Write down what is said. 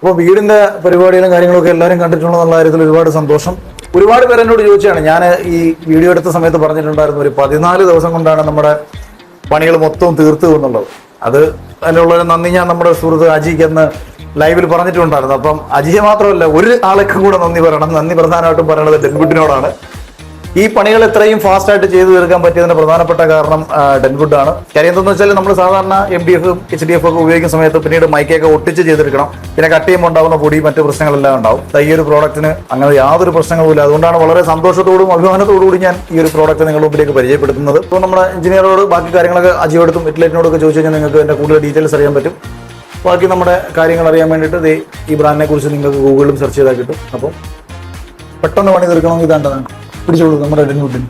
അപ്പോൾ വീടിന്റെ പരിപാടികളും കാര്യങ്ങളൊക്കെ എല്ലാവരും കണ്ടിട്ടുണ്ടെന്നുള്ള കാര്യത്തിൽ ഒരുപാട് സന്തോഷം. ഒരുപാട് പേര് എന്നോട് ചോദിച്ചാണ് ഞാൻ ഈ വീഡിയോ എടുത്ത സമയത്ത് പറഞ്ഞിട്ടുണ്ടായിരുന്നു ഒരു പതിനാല് ദിവസം കൊണ്ടാണ് നമ്മുടെ പണികൾ മൊത്തം തീർത്തു എന്നുള്ളത്. അത് അതിനുള്ള ഒരു നന്ദി ഞാൻ നമ്മുടെ സുഹൃത്ത് അജിക്ക് എന്ന് ലൈവിൽ പറഞ്ഞിട്ടുണ്ടായിരുന്നു. അപ്പം അജിയെ മാത്രമല്ല ഒരു ആളേക്കും കൂടെ നന്ദി പറയണം. നന്ദി പ്രധാനമായിട്ടും പറയണത് ഡെൻകുട്ടിനോടാണ്. ഈ പണികൾ എത്രയും ഫാസ്റ്റ് ആയിട്ട് ചെയ്തു തീർക്കാൻ പറ്റിയതിന്റെ പ്രധാനപ്പെട്ട കാരണം ഡെൻവുഡ് ആണ്. കാര്യം എന്തെന്ന് വെച്ചാൽ നമ്മൾ സാധാരണ M D F H D F ഒക്കെ ഉപയോഗിക്കുന്ന സമയത്ത് പിന്നീട് മൈക്കൊക്കെ ഒട്ടിച്ച് ചെയ്തെടുക്കണം പിന്നെ കട്ട് ചെയ്യുമ്പോൾ ഉണ്ടാകുന്ന പൊടി മറ്റു പ്രശ്നങ്ങളെല്ലാം ഉണ്ടാവും. ഈ ഒരു പ്രോഡക്റ്റിന് അങ്ങനെ യാതൊരു പ്രശ്നങ്ങളും ഇല്ല അതുകൊണ്ടാണ് വളരെ സന്തോഷത്തോടും അഭിമാനത്തോടു കൂടി ഞാൻ ഈ ഒരു പ്രോഡക്റ്റ് നിങ്ങളുടെ മുമ്പിലേക്ക് പരിചയപ്പെടുത്തുന്നത്. ഇപ്പോൾ നമ്മുടെ എഞ്ചിനീയറോട് ബാക്കി കാര്യങ്ങളൊക്കെ അജിയോടും ഇറ്റ്ലൈറ്റിനോടൊക്കെ ചോദിച്ചു കഴിഞ്ഞാൽ നിങ്ങൾക്ക് എന്റെ കൂടുതൽ ഡീറ്റെയിൽസ് അറിയാൻ പറ്റും. ബാക്കി നമ്മുടെ കാര്യങ്ങൾ അറിയാൻ വേണ്ടിയിട്ട് ഈ ബ്രാൻഡിനെ കുറിച്ച് നിങ്ങൾക്ക് ഗൂഗിളിലും സെർച്ച് ചെയ്താൽ കിട്ടും. അപ്പം പെട്ടെന്ന് പണി തീർക്കണമെങ്കിൽ ഇതാണ്ടതാണ്. പിടിച്ചോളൂ നമ്മുടെ ഡെൻവുഡിന്